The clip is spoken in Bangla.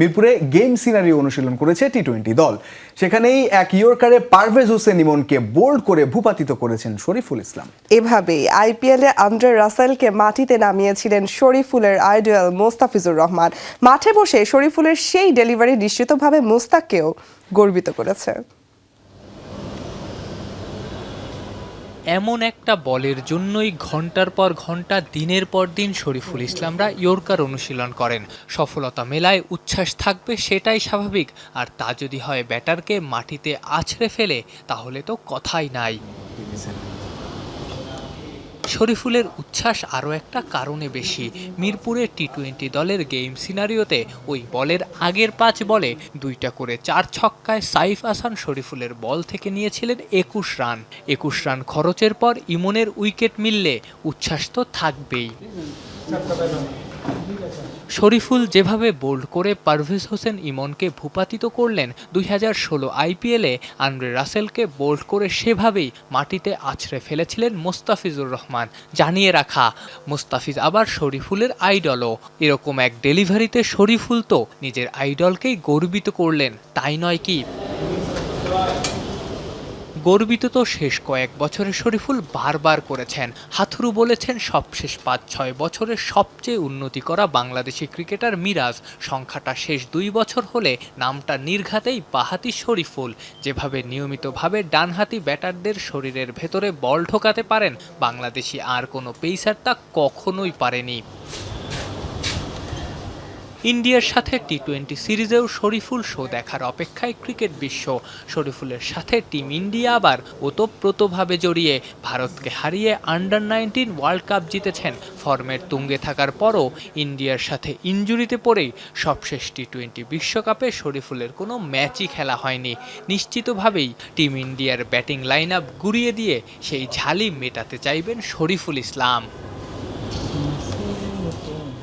মিরপুরে গেম সিনারি অনুশীলন করেছে টি টোয়েন্টি দল। সেখানেই এক ইয়র্কারে পারভেজ হোসেন ইমনকে বোল্ড করে ভূপাতিত করেছেন শরীফুল ইসলাম। এভাবেই আইপিএলে আন্দ্রে রাসেলকে মাটিতে নামিয়েছিলেন শরীফুলের আইডল মোস্তাফিজুর রহমান। মাঠে বসে শরীফুলের সেই ডেলিভারি নিশ্চিতভাবে মোস্তাককেও গর্বিত করেছে। এমন একটা বলের জন্যই ঘণ্টার পর ঘণ্টা, দিনের পর দিন শরীফুল ইসলামরা ইয়র্কার অনুশীলন করেন। সফলতা মেলায় উচ্ছ্বাস থাকবে সেটাই স্বাভাবিক। আর তা যদি হয় ব্যাটারকে মাটিতে আছড়ে ফেলে, তাহলে তো কথাই নাই। শরীফুলের উচ্ছ্বাস আরও একটা কারণে বেশি। মিরপুরে টি টোয়েন্টি দলের গেম সিনারিওতে ওই বলের আগের পাঁচ বলে দুইটা করে চার ছক্কায় সাইফ আসান শরীফুলের বল থেকে নিয়েছিলেন একুশ রান। একুশ রান খরচের পর ইমনের উইকেট মিললে উচ্ছ্বাস তো থাকবেই। শরীফুল যেভাবে বোল্ড করে পারভেজ হোসেন ইমনকে ভূপাতিত করলেন, দুই হাজার ষোলো আইপিএলে আন্দ্রে রাসেলকে বোল্ড করে সেভাবেই মাটিতে আছড়ে ফেলেছিলেন মোস্তাফিজুর রহমান। জানিয়ে রাখা, মোস্তাফিজ আবার শরীফুলের আইডলও। এরকম এক ডেলিভারিতে শরীফুল তো নিজের আইডলকেই গর্বিত করলেন, তাই নয় কি? গর্বিত তো শেষ কয়েক বছরে শরীফুল বারবার করেছেন। হাথুরু বলেছেন, সবশেষ পাঁচ, ছয় বছরে সবচেয়ে উন্নতি করা বাংলাদেশি ক্রিকেটার মিরাজ। সংখ্যাটা শেষ দুই বছর হলে নামটা নির্ঘাতেই বাহাতি শরীফুল। যেভাবে নিয়মিতভাবে ডানহাতি ব্যাটারদের শরীরের ভেতরে বল ঢোকাতে পারেন, বাংলাদেশি আর কোনো পেসার তা কখনোই পারেনি। ইন্ডিয়ার সাথে টি টোয়েন্টি সিরিজেও শরীফুল শো দেখার অপেক্ষায় ক্রিকেট বিশ্ব। শরীফুলের সাথে টিম ইন্ডিয়া আবার ওতপ্রোতভাবে জড়িয়ে ভারতকে হারিয়ে আন্ডার নাইনটিন ওয়ার্ল্ড কাপ জিতেছেন। ফর্মের তুঙ্গে থাকার পরও ইন্ডিয়ার সাথে ইঞ্জুরিতে পড়েই সবশেষ টি টোয়েন্টি বিশ্বকাপে শরীফুলের কোনো ম্যাচই খেলা হয়নি। নিশ্চিতভাবেই টিম ইন্ডিয়ার ব্যাটিং লাইন আপ গুড়িয়ে দিয়ে সেই ঝালি মেটাতে চাইবেন শরীফুল ইসলাম।